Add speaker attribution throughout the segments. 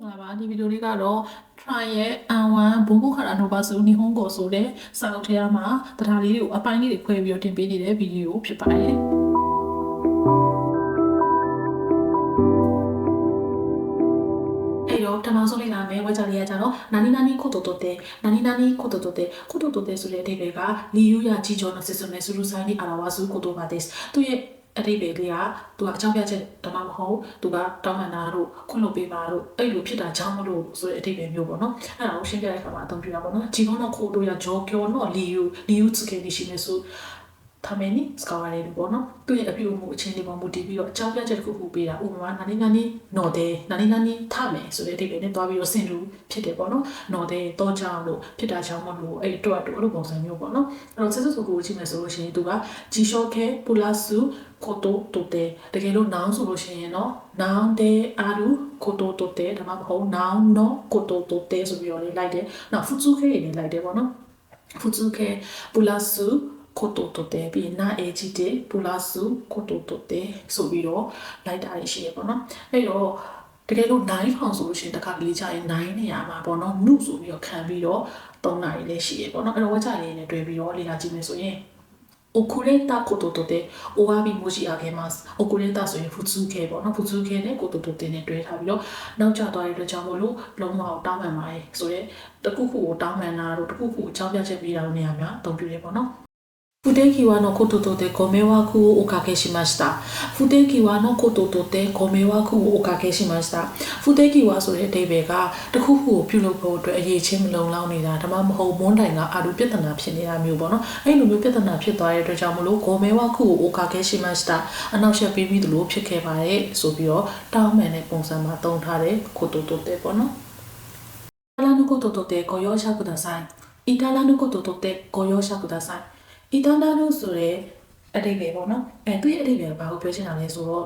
Speaker 1: င်္ဂလာပါဒီဗီဒီယိုလေးကတော့ try ရဲ့ R1 ဘုံဘုခါရာနိုဘာဆူနီဟွန်ကိုဆိုတဲ့စာအုပ်ထဲမှာတရားလေးတွေကိုအပိုင်းလေးတွေခွဲပြီးတော့တင်ပေးနေတဲ့ဗီဒီယိုဖြစ်ပါတယ်အဲ့တော့တမောင်ဆုံးလေးလာမယ်ဝါကြလေးရကြတော့နာနီနာနီခိုတိုတိုတေနာနီနာနီခိုတိုတိုတေခိုတိုတိုတေဆိုတဲ့အဓိပ္ပာယ်ကလီယူယာဂျီဂျောနစစ်စနဲ့ဆူလူဆိုင်နီအာလာဝါဆူကိုတိုဘာဒက်သူရဲ့ အတိပ္ပယ်လေးကသူကအကြောင်းပြချက်တမမဟုတ်သူကတောင်းပန်တာတို့ခွင့်လို့ပေးပါတို့အဲ့လိုဖြစ်တာကြောင်းမလို့ဆိုတဲ့အတိပ္ပယ်မျိုးပေါ့နော်အဲ့ဒါကိုရှင်းပြတဲ့အခါမှာအသုံးပြတာပေါ့နော်ဂျီကောနော်ခိုတိုယာဂျောကျော်နော်လီယူလီယူစကေဒီရှိနေဆို ထားမယ်နိစကားရတယ်ပေါ့နော်သူ့ရဲ့အပြုအမူအခြေအနေပေါ်မူတည်ပြီးတော့အကြောင်းပြချက်တစ်ခုခုပေးတာဥပမာနာနေနာနေနော်တဲ့နာနေနာနေထားမယ်ဆိုတဲ့အဓိပ္ပာယ်နဲ့တွားပြီးတော့ဆင်တူဖြစ်တယ်ပေါ့နော်နော်တဲ့တော့ကြောင့်လို့ဖြစ်တာကြောင့်မလို့အဲ့တွတ်တူအဲ့လိုပုံစံမျိုးပေါ့နော်အဲ့တော့ဆက်စုစုကိုကြည့်မယ်ဆိုလို့ရှိရင်သူကဂျီရှော့ခဲပူလာစုကိုတိုတိုတဲ့တကယ်လို့နောင်ဆိုလို့ရှိရင်နော်နောင်တဲ့အာလူကိုတိုတိုတဲ့ဒါမှမဟုတ်နောင်နော်ကိုတိုတိုတဲ့ဆိုပြီးတော့လေးလိုက်တယ်နောက်ဖူဇူခဲနေလိုက်တယ်ပေါ့နော်ဖူဇူခဲပူလာစု ကိုတိုတိုတဲပြီးနာအေဂျီတေပူလာစုကိုတိုတိုတဲဆိုပြီးတော့လိုက်တာရှိရပေါ့နော်အဲ့တော့တကယ်လို့9ဖောင်ဆိုလို့ရှိရင်တစ်ခါလေးကြရင်9နေရာမှာပေါ့နော်နုဆိုပြီးတော့ခံပြီးတော့3နာရီလည်းရှိရပေါ့နော်အဲ့တော့ဝက်ချလေးနဲ့တွေ့ပြီးတော့လေ့လာကြည့်မယ်ဆိုရင်遅れたこととでお詫び申し上げます遅れたဆိုရင်普通形ပေါ့နော်普通形နဲ့こととでနဲ့တွဲထားပြီးတော့နောက်ကျသွားတဲ့အတွက်ကြောင့်မို့လို့လုံးဝတောင်းပန်ပါတယ်ဆိုရဲတခုခုကိုတောင်းပန်တာတို့တခုခုအကြောင်းပြချက်ပေးတာတို့နေရာများအသုံးပြုရပေါ့နော် Futenki wa no koto to te kome wa ku o okake shimashita. Futenki wa no koto to te kome wa ku o okake shimashita. Futenki wa ဆိုတဲ့အဓိပ္ပာယ်ကတခုခုကိုပြုလုပ်ဖို့အတွက်အရေးချင်းမလုံလောက်နေတာဒါမှမဟုတ်မွန်းတိုင်ကအာရုံပြဿနာဖြစ်နေတာမျိုးပေါ့နော်။အဲ့လိုမျိုးပြဿနာဖြစ်သွားတဲ့အတွက်ကြောင့်မလို့ kome wa ku o okake shimashita အနောက်ရှက်ပေးပြီးသလိုဖြစ်ခဲ့ပါတယ်ဆိုပြီးတော့တောင်းမှန်တဲ့ပုံစံမှာသုံးထားတဲ့ကိုတိုတိုတဲ့ပေါ့နော်။အလာနုကိုတိုတိုတဲ့ကိုရောရှာကူဒါဆိုင်။အီတာလာနုကိုတိုတိုတဲ့ကိုရောရှာကူဒါဆိုင်။ အီတနာလို့ဆိုတဲ့အတိတ်ပဲပေါ့နော်အဲသူ့ရဲ့အတိတ်ပဲဘာကိုပြောချင်တာလဲဆိုတော့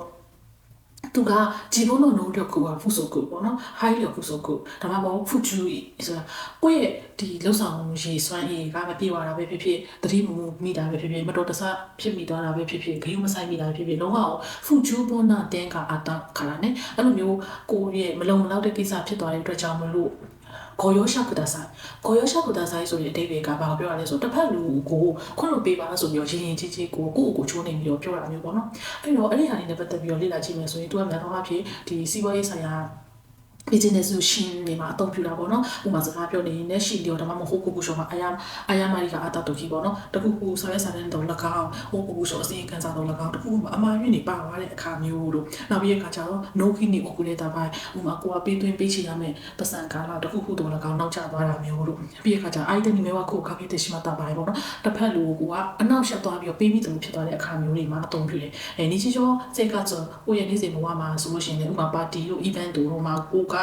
Speaker 1: သူက自分の能力は不足ပေါ့နော် high 力不足ဒါမှမဟုတ် full ဆိုတာကိုယ့်ရဲ့ဒီလောက်ဆောင်ရည်စွမ်းရည်ကမပြေဝတာပဲဖြစ်ဖြစ်တတိမမှုမိတာပဲဖြစ်ဖြစ်မတော်တဆဖြစ်မိသွားတာပဲဖြစ်ဖြစ်ဂယုမဆိုင်မိတာပဲဖြစ်ဖြစ်လုံးဝ full ဘောနာတင်းကအတာခါလာနဲ့အဲ့လိုမျိုးကိုယ့်ရဲ့မလုံမလောက်တဲ့ကိစ္စဖြစ်သွားတဲ့အတွက်ကြောင့်မလို့ ကိုရောရှာကူတာဆိုင်ကိုရောရှာကူတာဆိုင်ဆိုတဲ့အတိတ်တွေကဘာကိုပြောရလဲဆိုတစ်ဖက်လူကိုခွင့်လို့ပေးပါဆိုပြီးတော့ရင်းရင်ကြီးကြီးကိုကိုယ့်ကိုချိုးနေပြီးတော့ပြောတာမျိုးပေါ့နော်အဲ့တော့အဲ့ဒီဟာလေးနဲ့ပတ်သက်ပြီးတော့လေ့လာကြည့်မယ်ဆိုရင်သူကများသောအားဖြင့်ဒီစီးပွားရေးဆိုင်ရာ business ကိုရှင်းနေမှာအသုံးပြုတာပေါ့နော်ဥပမာစကားပြောနေရင်လည်းရှိတယ်ဒါမှမဟုတ်ကိုကိုရှောမှာအယာအယာမာရီကအတာတူကြီးပေါ့နော်တခုခုဆောက်ရစာတဲ့တော့၎င်းဟိုကိုကိုရှောအစီအကံစားတော့၎င်းတခုခုအမှားရင်းနေပါသွားတဲ့အခါမျိုးတို့နောက်ပြီးအခါကျတော့ no key နေကိုကိုလေးတာပိုင်းဥပမာကိုကပေးသွင်းပေးချင်ရမယ်ပတ်စံကားလာတခုခုတော့၎င်းနောက်ကျသွားတာမျိုးတို့ပြီးအခါကျ item တွေမျိုးကကိုခါခဲ့တဲ့ရှိမှတာပိုင်းပေါ့နော်တစ်ဖက်လူကအနောက်ရှက်သွားပြီးတော့ပေးပြီးတယ်ဖြစ်သွားတဲ့အခါမျိုးတွေမှာအသုံးပြုတယ်အဲနေချီချောစိတ်ကဆိုကိုရဲ့နေ့စဉ်ဘဝမှာဆိုလို့ရှိရင်လည်းဥပမာပါတီတို့ event တို့မှာကိုက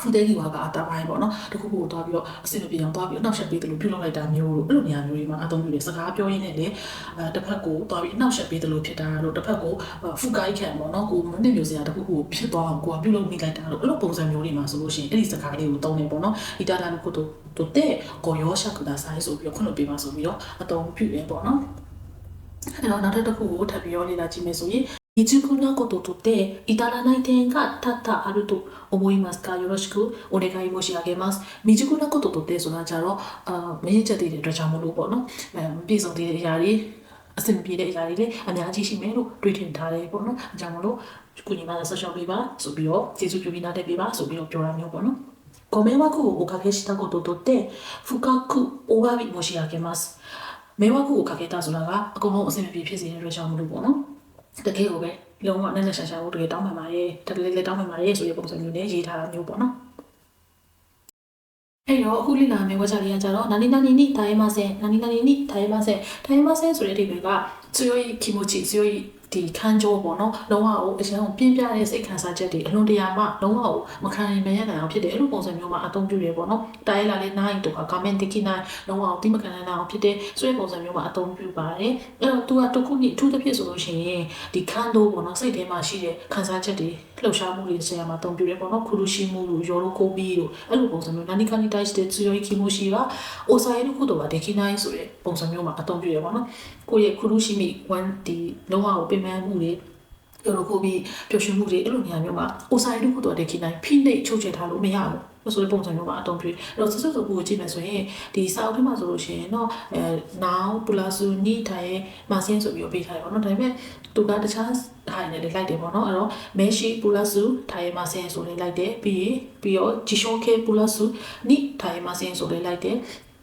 Speaker 1: ဖူတဲကြီးဝါကအတားပိုင်းပေါ့နော်တခုခုကိုတွားပြီးတော့အဆင်မပြေအောင်တွားပြီးတော့နောက်ဆက်ပေးတယ်လို့ပြုလုပ်လိုက်တာမျိုးလို့အဲ့လိုနေရာမျိုးတွေမှာအသုံးပြုတယ်စကားပြောရင်းနဲ့လေအဲတစ်ဖက်ကိုတွားပြီးနောက်ဆက်ပေးတယ်လို့ဖြစ်တာလို့တစ်ဖက်ကိုဖူကိုင်းခံပေါ့နော်ကိုမနစ်မျိုးစရာတခုခုကိုဖြစ်သွားအောင်ကိုကပြုလုပ်မိလိုက်တာလို့အဲ့လိုပုံစံမျိုးတွေမှာဆိုလို့ရှိရင်အဲ့ဒီစကားလေးကိုသုံးနေပေါ့နော်ဒီတာလာလို့ကိုတို့တို့တဲ့ကိုရောရှာကဒါဆိုင်ဆိုပြီးတော့ခွင့်လို့ပေးပါဆိုပြီးတော့အသုံးပြုရပေါ့နော်အဲ့တော့နောက်တစ်ခုကိုထပ်ပြီးတော့လေ့လာကြည့်မယ်ဆိုရင် 未熟なこととて至らない点が多々あると思いますかよろしくお願い申し上げます未熟なこととてဆိုတာကြတော့အာမရချက်တည်တဲ့အတွက်ကြောင့်မလို့ပေါ့နော်အဲပြည်စုံတည်တဲ့အရာတွေအဆင်ပြေတဲ့အရာတွေလည်းအများကြီးရှိမယ်လို့တွေးထင်ထားတယ်ပေါ့နော်အကြောင်းမလို့ကုညီမဆက်ရှော့ပေးပါဆိုပြီးတော့ကျေးဇူးပြုပြီးနားတက်ပေးပါဆိုပြီးတော့ပြောတာမျိုးပေါ့နော်ご迷惑をおかけしたこととて深くお詫び申し上げます迷惑をかけたဆိုတာကအကုန်လုံးအဆင်မပြေဖြစ်စေတဲ့အတွက်ကြောင့်မလို့ပေါ့နော် တကယ်ကိုပဲလုံးဝနဲ့နဲ့ရှာရှာကိုတကယ်တောင်းပန်ပါရဲ့တကယ်လေးတောင်းပန်ပါရဲ့ဆိုတဲ့ပုံစံမျိုးနဲ့ရေးထားတာမျိုးပေါ့နော်အဲ့တော့အခုလေ့လာမယ့်ဝါကြလေးကကြတော့နာနီနာနီနိဒါယမဆင်နာနီနာနီနိဒါယမဆင်ဒါယမဆင်ဆိုတဲ့အဓိပ္ပာယ်ကဇွယောယီကီမိုချီဇွယောယီ ဒီခံကြောပေါ့နော်လုံးဝကိုအရင်ကပြင်းပြတဲ့စိတ်ခံစားချက်တွေအလွန်တရာမှလုံးဝကိုမခံနိုင်မရနိုင်အောင်ဖြစ်တယ်အဲ့လိုပုံစံမျိုးမှာအသုံးပြုတယ်ပေါ့နော်တာရဲလာလေးနိုင်တို့က comment တိကိနိုင်လုံးဝကိုတိမခံနိုင်အောင်ဖြစ်တယ်ဆိုတဲ့ပုံစံမျိုးမှာအသုံးပြုပါတယ်အဲ့တော့ तू ကတခုနှစ်အထူးသဖြင့်ဆိုလို့ရှိရင်ဒီခံတော့ပေါ့နော်စိတ်ထဲမှာရှိတဲ့ခံစားချက်တွေလှုပ်ရှားမှုတွေဆရာမှာအသုံးပြုတယ်ပေါ့နော်ခုလူရှိမှုတို့ရောလိုကိုပီးတို့အဲ့လိုပုံစံမျိုးနာနီကနီတိုက်တဲ့စီရိုကီမိုရှိကအိုဆိုင်ရဲ့ခုတော့ကဒိကိနိုင်ဆိုတဲ့ပုံစံမျိုးမှာအသုံးပြုတယ်ပေါ့နော်ကိုယ့်ရဲ့ခုလူရှိမိ1ဒီလုံးဝကိုင်ပန်းမှုတွေယောကိုပြီးပျော်ရွှင်မှုတွေအဲ့လိုနေရာမျိုးမှာအိုဆိုင်တို့ကတော့တခိနိုင်ဖိနှိပ်ချုပ်ချယ်ထားလို့မရဘူးဆိုတဲ့ပုံစံမျိုးမှာအတုံးပြအဲ့တော့စစစကူကိုကြည့်မယ်ဆိုရင်ဒီစာအုပ်ထဲမှာဆိုလို့ရှိရင်တော့အဲ now plus ni ထားရဲ့မာစင်းဆိုပြီးပေးထားတယ်ပေါ့နော်ဒါပေမဲ့သူကတခြားဟာနေလေးလိုက်တယ်ပေါ့နော်အဲ့တော့ meshi plus ထားရဲ့မာစင်းဆိုလေးလိုက်တယ်ပြီးရင်ပြီးတော့ jishonke plus ni ထားရဲ့မာစင်းဆိုလေးလိုက်တယ်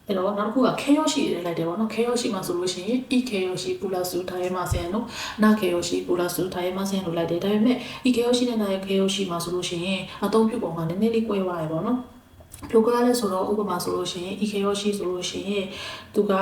Speaker 1: အဲ့တော့နောက်တစ်ခုကခဲရောရှိရေးလိုက်တယ်ပေါ့နော်ခဲရောရှိမှာဆိုလို့ရှိရင် e ခဲရောရှိပူလာစုထားရဲမဆန်လို့နာခဲရောရှိပူလာစုထားရဲမဆန်လို့လိုက်တယ်ဒါပေမဲ့ e ခဲရောရှိတဲ့နာရဲခဲရောရှိမှာဆိုလို့ရှိရင်အသုံးပြုပုံကနည်းနည်းလေးကွဲသွားရပေါ့နော်ဘလိုကလဲဆိုတော့ဥပမာဆိုလို့ရှိရင် e ခဲရောရှိဆိုလို့ရှိရင်သူက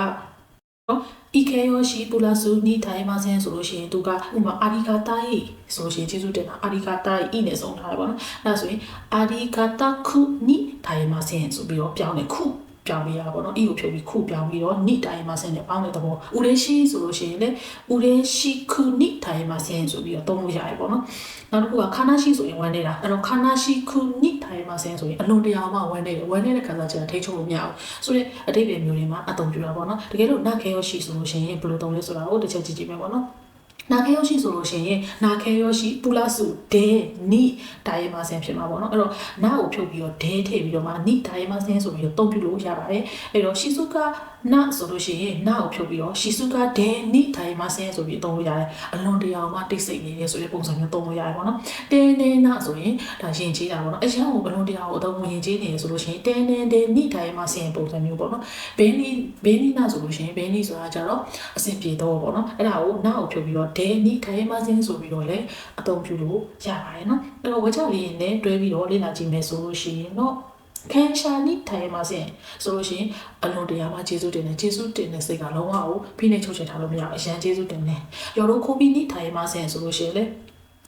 Speaker 1: နော် e ခဲရောရှိပူလာစုနီထားရဲမဆန်ဆိုလို့ရှိရင်သူကဥပမာအာဒီကာတာဤဆိုလို့ရှိရင်ကျေးဇူးတင်တာအာဒီကာတာဤနဲ့ဆုံးထားရပါတော့အဲ့ဒါဆိုရင်အာဒီကာတာခုနီထားရဲမဆန်ဆိုပြီးတော့ပြောင်းတယ်ခု ပြောင်းပြီးရပါတော့ e ကိုဖြုတ်ပြီးခုပြောင်းပြီးတော့ ni တိုင်းမှာဆင်းနေပေါင်းတဲ့သဘောဥရေရှိဆိုလို့ရှိရင်လေဥရေရှိခု ni တိုင်းမှာဆင်းဆိုပြီးတော့သုံးလို့ရတယ်ပေါ့နော်နောက်တစ်ခုကခန္ဓာရှိဆိုရင်ဝမ်းနေတာအဲ့တော့ခန္ဓာရှိခု ni တိုင်းမှာဆင်းဆိုရင်အလွန်တရာမှဝမ်းနေတယ်ဝမ်းနေတဲ့ခံစားချက်ထိချုံလို့မရဘူးဆိုတော့အတိတ်ပဲမျိုးတွေမှာအသုံးပြုတာပေါ့နော်တကယ်လို့နတ်ခဲရောရှိဆိုလို့ရှိရင်ဘယ်လိုသုံးလဲဆိုတာကိုတစ်ချက်ကြည့်ကြည့်မယ်ပေါ့နော် နာခဲယောရှိဆိုလို့ရှိရင်နာခဲယောရှိပူလာစုဒဲနိတာယေမဆင်ဖြစ်မှာပေါ့နော်အဲ့တော့နာကိုဖြုတ်ပြီးတော့ဒဲထည့်ပြီးတော့မှနိတာယေမဆင်ဆိုပြီးတော့တုံးပြလို့ရပါတယ်အဲ့တော့ရှီစုကနာဆိုလို့ရှိရင်နာကိုဖြုတ်ပြီးတော့ရှီစုကဒဲနိတာယေမဆင်ဆိုပြီးတုံးလို့ရတယ်အလွန်တရာမှတိတ်ဆိတ်နေတယ်ဆိုတဲ့ပုံစံမျိုးတုံးလို့ရတယ်ပေါ့နော်တဲနေနာဆိုရင်ဒါရင်ကြီးတာပေါ့နော်အရန်ကိုအလွန်တရာကိုအသုံးဝင်ရင်ကြီးနေတယ်ဆိုလို့ရှိရင်တဲနေဒဲနိတာယေမဆင်ပုံစံမျိုးပေါ့နော်ဘဲနီဘဲနီနာဆိုလို့ရှိရင်ဘဲနီဆိုတာကြတော့အဆင်ပြေတော့ပေါ့နော်အဲ့ဒါကိုနာကိုဖြုတ်ပြီးတော့ဒဲနိတာယေမဆင်ဆိုပြီးတော့လည်းအသုံးပြုလို့ရပါတယ်နော်အဲ့တော့ဝကြလေးနဲ့တွဲပြီးတော့လေ့လာကြည့်မယ်ဆိုလို့ရှိရင်တော့ခံရှာနိထိုင်မှာစင်ဆိုလို့ရှိရင်အလွန်တရာမှကျေးဇူးတင်တယ်ကျေးဇူးတင်တဲ့စိတ်ကလုံးဝကိုဖိနှိပ်ချုပ်ချယ်ထားလို့မရဘူးအရန်ကျေးဇူးတင်တယ်ရော်တို့ခိုးပြီးနိထိုင်မှာစင်ဆိုလို့ရှိရင်လေ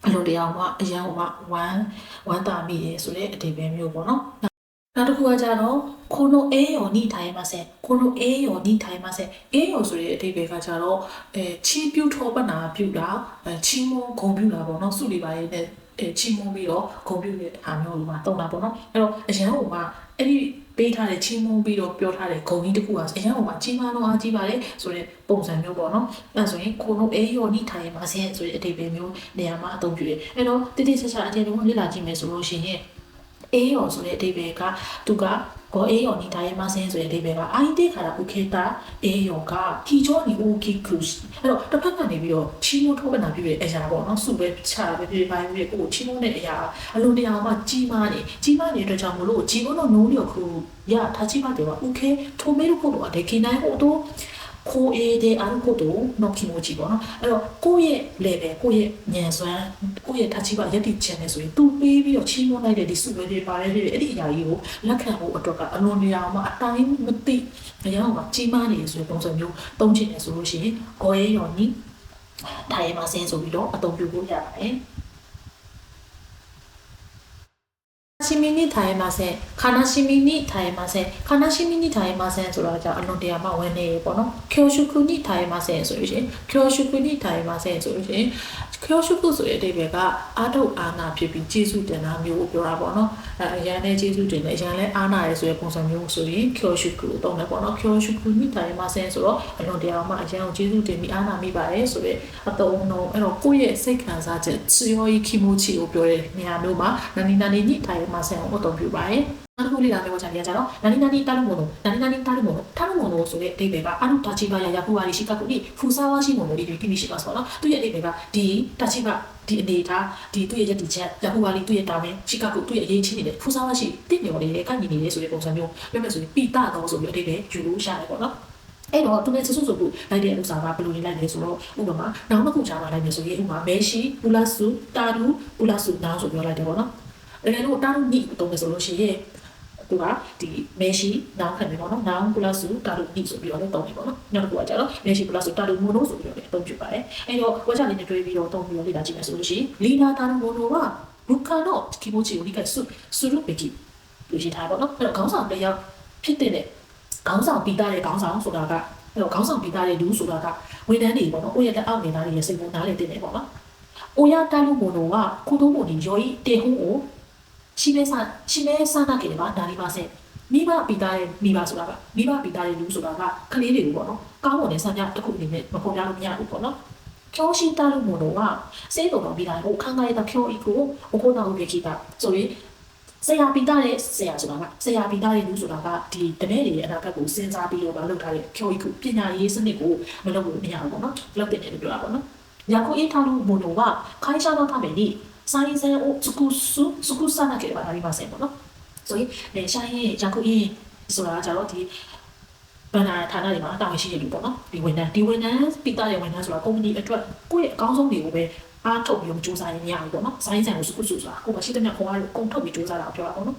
Speaker 1: အလွန်တရာမှအရန်မှဝမ်းဝမ်းသာမိတယ်ဆိုတဲ့အတိတ်ပဲမျိုးပေါ့နော် နောက်တစ်ခုကကြတော့ကိုနိုအေယောနိထိုင်မှာဆက်ကိုနိုအေယောနိထိုင်မှာဆက်အေယောဆိုတဲ့အဓိပ္ပာယ်ကကြတော့အဲချီးပြူထောပနာပြူတာအဲချီးမွမ်းဂုဏ်ပြူတာပေါ့နော်စုလီပါရဲ့နဲ့အဲချီးမွမ်းပြီးတော့ဂုဏ်ပြူတဲ့ဟာမျိုးလိုမှာတုံးတာပေါ့နော်အဲ့တော့အရန်ဟိုမှာအဲ့ဒီပေးထားတဲ့ချီးမွမ်းပြီးတော့ပြောထားတဲ့ဂုဏ်ကြီးတစ်ခုကအရန်ဟိုမှာကြီးမားတော့အားကြီးပါတယ်ဆိုတဲ့ပုံစံမျိုးပေါ့နော်အဲ့ဆိုရင်ကိုနိုအေယောနိထိုင်မှာဆက်ဆိုတဲ့အဓိပ္ပာယ်မျိုးနေရာမှာအသုံးပြုတယ်အဲ့တော့တိတိကျကျအထင်လုံးလေ့လာကြည့်မယ်ဆိုလို့ရှိရင် အေယောဆိုတဲ့အဓိပ္ပာယ်ကသူကဘောအေယောနိဒါယေမဆင်းဆိုတဲ့အဓိပ္ပာယ်ကအိုင်တေခါရာဥခေတာအေယောကခီချောနီဥခိကုစအဲ့တော့တစ်ဖက်ကနေပြီးတော့ချီမိုးထောပနာပြည့်တဲ့အရာပေါ့နော်စုပဲချတာပဲပြည့်ပိုင်းပြည့်ကိုချီမိုးတဲ့အရာအလုံးတရားမှကြီးမားနေကြီးမားနေတဲ့အတွက်ကြောင့်မလို့ဂျီမိုးတော့နိုးလျော်ခုရထားချိပါတယ်ပါဥခေထိုမေးလို့ဖို့တော့ဒေခိနိုင်ဟိုတော့ ကိုအေးတဲ့အားကိုတော့နော်ကီမိုချီပေါ့နော်အဲ့တော့ကိုယ့်ရဲ့ level ကိုယ့်ရဲ့ဉာဏ်စွမ်းကိုယ့်ရဲ့ touch ပါရက်တိချန်နေဆိုရင်သူပေးပြီးတော့ချီးမွမ်းလိုက်တဲ့ဒီစုပဲတွေပါတယ်တွေအဲ့ဒီအရာကြီးကိုလက်ခံဖို့အတွက်ကအလွန်တရာမှအတိုင်းမသိအရာကကြီးမားနေရဆိုတဲ့ပုံစံမျိုးသုံးချင်တယ်ဆိုလို့ရှိရင်ဂေါ်ရဲရော်နီထိုင်မှာဆင်းဆိုပြီးတော့အသုံးပြုဖို့ရပါတယ် ရှိမီနီထိုင်မှာဆဲခါနာရှိမီနီထိုင်မှာဆဲခါနာရှိမီနီထိုင်မှာဆဲဆိုတော့じゃအလွန်တရာမှဝင်နေရေပေါ့နော်ကျော်ရှုကုနီထိုင်မှာဆဲဆိုလို့ရှိရင်ကျော်ရှုကုနီထိုင်မှာဆဲဆိုလို့ရှိရင် ကျော်ရှုကုဆိုတဲ့အဓိပ္ပာယ်ကအာထုအာနာဖြစ်ပြီးကျေးဇူးတင်တာမျိုးကိုပြောတာပေါ့နော်အဲအရန်နဲ့ကျေးဇူးတင်တယ်အရန်လဲအာနာရဲဆိုတဲ့ပုံစံမျိုးဆိုရင်ကျော်ရှုကုကိုတုံးတယ်ပေါ့နော်ကျော်ရှုကုနီထိုင်မှာဆဲဆိုတော့အလွန်တရာမှအရန်ကိုကျေးဇူးတင်ပြီးအာနာမိပါတယ်ဆိုတဲ့အတုံးလုံးအဲ့တော့ကိုယ့်ရဲ့စိတ်ခံစားချက်စီယောဤခီမိုချီကိုပြောတဲ့နေရာမျိုးမှာနာနီနာနီနီထိုင်မှာဆဲကိုအသုံးပြုပါတယ်နောက် တစ်ခုလေ့လာမယ့်ဝါချာလေးကကြတော့နာနီနာနီတာလူမိုနိုနာနီနာနီတာလူမိုနိုတာလူမိုနိုဆိုတဲ့အဓိပ္ပာယ်ကအနုတာချိပါယာယာပူဝါရီရှိကကုဒီဖူဆာဝါရှိမိုနိုဒီဒီပြီးရှိပါဆိုတော့သူ့ရဲ့အဓိပ္ပာယ်ကဒီတာချိပါဒီအနေထားဒီသူ့ရဲ့ယက်တီချက်ယာပူဝါရီသူ့ရဲ့တာဝန်ရှိကကုသူ့ရဲ့အရေးချင်းနေတဲ့ဖူဆာဝါရှိတင့်နေပေါ်နေတဲ့ကညီနေတယ်ဆိုတဲ့ပုံစံမျိုးပြောမယ်ဆိုရင်ပီတာတော့ဆိုပြီးအဓိပ္ပာယ်ယူလို့ရတယ်ပေါ့နော်အဲ့တော့သူနဲ့ဆဆဆူလိုက်တဲ့ဥစ္စာကဘယ်လိုနေလိုက်လဲဆိုတော့ဥပမာနောက်တစ်ခုကြားမှာလိုက်မယ်ဆိုရင်ဥပမာမဲရှိပူလာစုတာဒူပူလာစုနားဆိုပြောလိုက်တယ်ပေါ့နော်တကယ်လို့တာဒူနိတုံးမယ်ဆိုလို့ရှိရင် သူကဒီမဲရှိနောင်ခံပြီပေါ့နော်နောင်ပူလာစုတာဒူနိဆိုပြီးတော့လည်းတုံးပြီပေါ့နော်နောက်တစ်ခုကကျတော့မဲရှိပူလာစုတာဒူမိုနိုဆိုပြီးတော့လည်းအသုံးပြုပါတယ်အဲ့တော့ဝါချလေးနဲ့တွဲပြီးတော့တုံးပြီးတော့လေ့လာကြည့်မယ်ဆိုလို့ရှိရင်လီနာတာဒူမိုနိုကဘူကာနောကီမိုချီကိုလိကဆုဆူရုပီကီလို့ရှိထားပေါ့နော်အဲ့တော့ခေါင်းဆောင်တစ်ယောက်ဖြစ်တဲ့ခေါင်းဆောင်ပြီးသားတဲ့ခေါင်းဆောင်ဆိုတာကအဲ့တော့ခေါင်းဆောင်ပြီးသားတဲ့လူဆိုတာကဝန်ထမ်းတွေပေါ့နော်ကိုယ့်ရဲ့လက်အောက်နေသားတွေရဲ့စိတ်ကိုနားလည်တင်တယ်ပေါ့နော်။အိုယာတာလူမိုနိုကခုတုံးမိုနီယောဤတေဟုကို ရှိမဲဆာရှိမဲဆာနာကေပါဒါလီပါဆက်မိဘပြီးသားတဲ့မိဘဆိုတာကမိဘပြီးသားတဲ့လူဆိုတာကကလေးတွေကိုပေါ့နော်။ကောင်းမွန်တဲ့ဆံပြတစ်ခုအနေနဲ့မဖော်ပြလို့မရဘူးပေါ့နော်။ 教師たるものは生徒の未来を考えた教育を行うべきだဆိုရင်ဆရာပိတာရဲ့ဆရာဆိုတာကဆရာပိတာရဲ့လူဆိုတာကဒီတပည့်တွေရဲ့အနာဂတ်ကိုစဉ်းစားပြီးတော့မလုပ်ထားတဲ့教育ပညာရေးစနစ်ကိုမလုပ်လို့မရဘူးပေါ့နော်လုပ်တဲ့တယ်လို့ပြောတာပေါ့နော်役員たるものは会社のために 사인 센오 스쿠스 스쿠사나 길을 만나리 마세 요. 뭐? 소위 네, 샤인 장코인ဆိုတာကြတော့ဒီဘဏ္ဍာဌာနတွေမှာတာဝန်ရှိတဲ့လူပေါ့နော်ဒီဝန်ထမ်းဒီဝန်ထမ်းပိတာရဲ့ဝန်ထမ်းဆိုတာကုမ္ပဏီအတွက်ကိုယ့်ရဲ့အကောင်းဆုံးတွေကိုပဲအားထုတ်ပြီးစူးစမ်းရင်းရအောင်ပေါ့နော်ဆိုင်းဆန်ကိုစုစုဆိုတာကိုယ်မရှိတဲ့မြတ်ခေါ်ရလို့အကုန်ထုတ်ပြီးစူးစမ်းတာကိုပြောတာပေါ့နော်